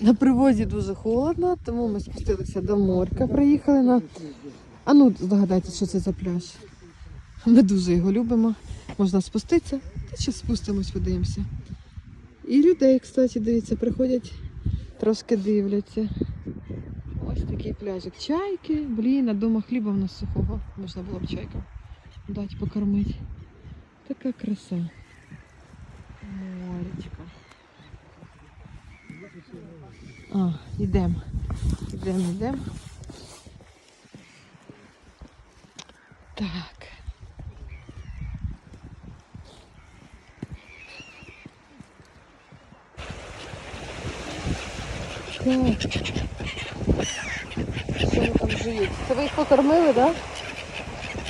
На привозі дуже холодно, тому ми спустилися до моря, приїхали на. А ну, здогадайтесь, що це за пляж. Ми дуже його любимо. Можна спуститися, та ще спустимось, подивимося. І людей, кстати, дивіться, приходять, трошки дивляться. Ось такий пляжик. Чайки, блін, а дома хліба в нас сухого. Можна було б чайкам дати покормити. Така краса. А, йдемо. Йдемо, йдемо. Так. Так. Що ви там живуть? Це ви їх покормили, так?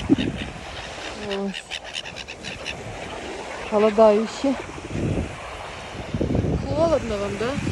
Да? Ось. Голодаючі. Холодно вам, да?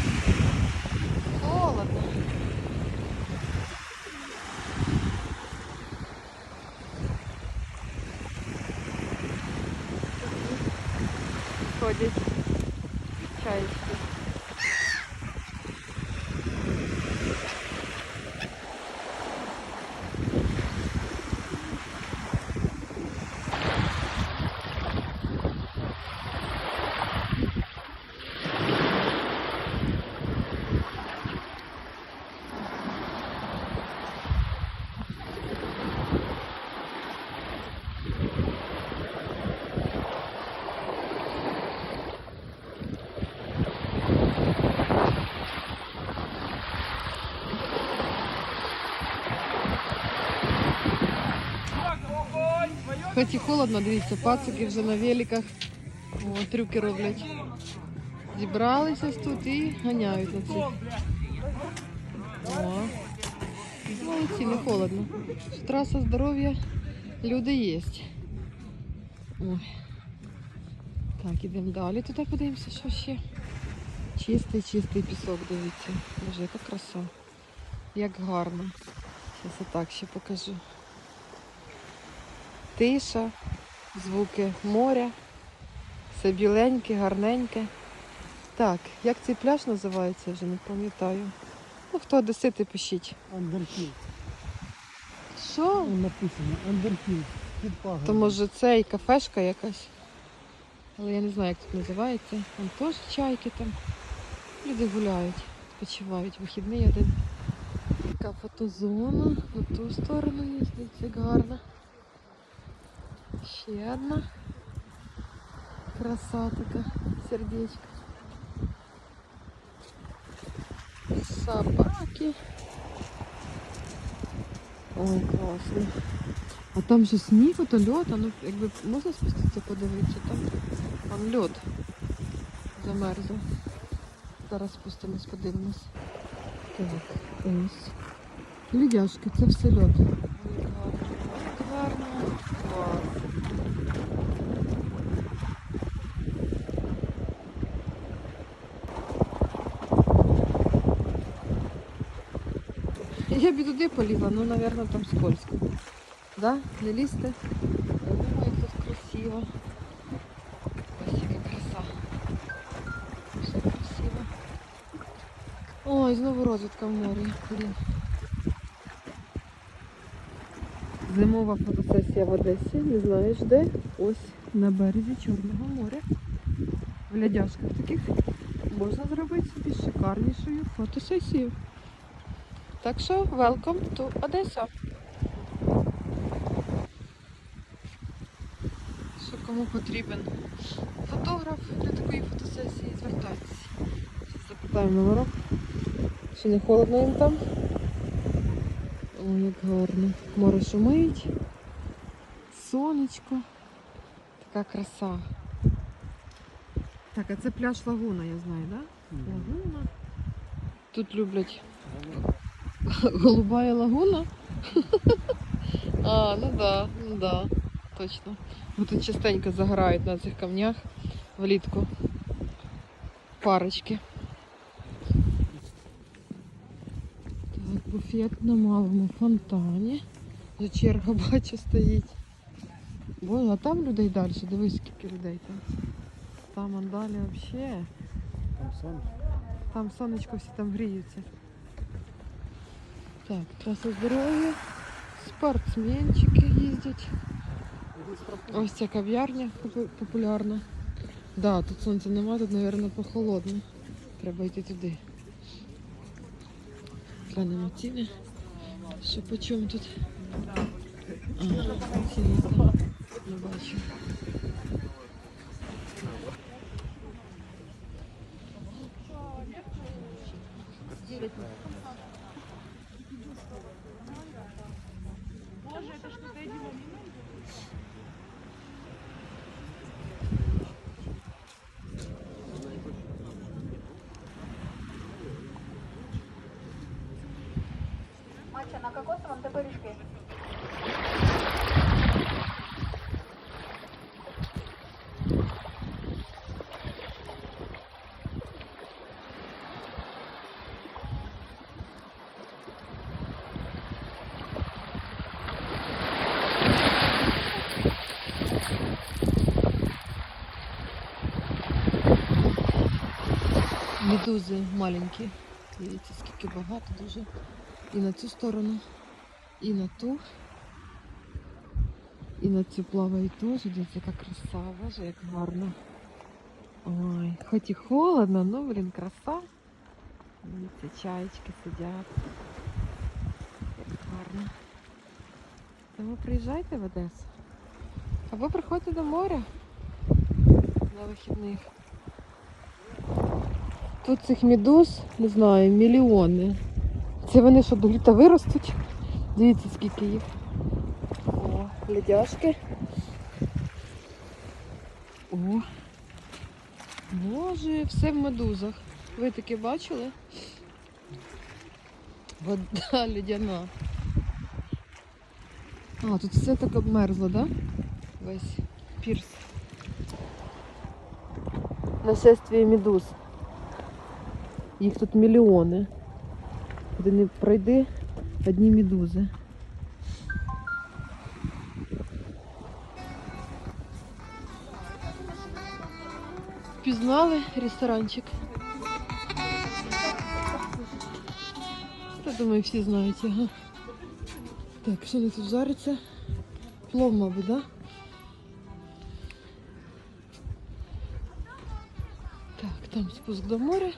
Хоч і холодно, дивіться, пацики вже на великах. О, трюки роблять. Зібралися тут і ганяють на цих. Молодці, не холодно. Траса здоров'я, люди є. Ой. Так, ідемо далі. Туди подивимося, що ще. Чистий, чистий пісок, дивіться. Боже, яка краса. Як гарно. Зараз отак ще покажу. Тиша, звуки моря, все біленьке, гарненьке. Так, як цей пляж називається, вже не пам'ятаю. Ну, хто одесити, пишіть. Андерфілд. Що? Написано Андерфілд. Під пагорбом. То може це і кафешка якась. Але я не знаю, як тут називається. Там теж чайки там. Люди гуляють, відпочивають. Вихідний один. Така фотозона. На ту сторону дивіться, як гарно. Ще одна. Краса така, сердечко. Собаки. Ой, класно. А там же сніг, ото льод, а ну якби можна спуститися подивитися, там, там льод замерзло. Зараз спустимось, подивимось. Так, ось. Лідяшки, це все льод. Ой, гарно. Гарно. Клас. Я б і туди ну, мабуть, там скользко. Да? Не лізти? Я думаю, тут красиво. Ось яка краса. Ой, знову розвідка в морі. Блін. Зимова фотосесія в Одесі. Не знаєш де? Ось на березі Чорного моря. В лядяшках таких можна зробити собі шикарнішою фотосесію. Так що, welcome to Одеса. Що кому потрібен фотограф для такої фотосесії, звертайтеся. Зараз запитаємо номерок. Чи не холодно їм там? Ой, як гарно. Море шумить. Сонечко. Така краса. Так, а це пляж Лагуна, я знаю, так? Да? Лагуна. Тут люблять Голубая лагуна? А, ну да, ну да, точно. Бо тут частенько загорають на цих камнях влітку. Парочки. Так, буфет на малому фонтані. Вже черга бачу стоїть. Боже, а там людей далі, дивись, скільки людей там. Там он далі взагалі. Там сон. Там сонечко, всі там гріються. Так, траса здоров'я. Спортсменчики їздять. Ось ця кав'ярня популярна. Да, тут сонця нема, тут, мабуть, похолодно. Треба йти туди. Глянемо ціни. Що по чому тут? А, ціни там не бачу. Матча на кокосовом та пиріжки. Медузи маленькі. Дивіться, скільки багато дуже. І на цю сторону, і на ту. І на цю плавають теж. Дивіться, яка краса, боже, як гарно. Ой, хоч і холодно, ну блін, краса. Дивіться, чаєчки сидять. Як гарно. Тому приїжджайте в Одесу. Або приходьте до моря на вихідних. Тут цих медуз, не знаю, мільйони. Це вони що до літа виростуть. Дивіться, скільки їх. О, ледяшки. О. Боже, все в медузах. Ви таке бачили? Вода ледяна. А, тут все так обмерзло, да? Весь пірс. Нашествие медуз. Їх тут мільйони. Куди не пройди, одні медузи. Пізнали ресторанчик. Я думаю, всі знають його. Так, що не тут жариться? Плов, мабуть, да? Так, там спуск до моря.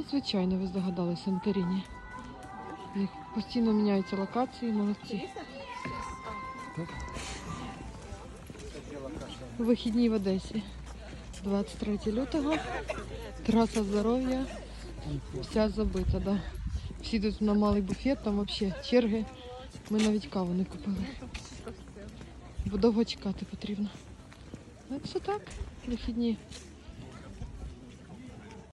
Ну, звичайно, ви здогадалися, Санторіні. Постійно міняються локації, молодці. Вихідні в Одесі. 23 лютого. Траса здоров'я. Вся забита, да. Всі тут на малий буфет, там взагалі черги. Ми навіть каву не купили. Бо довго чекати потрібно. Так що так, вихідні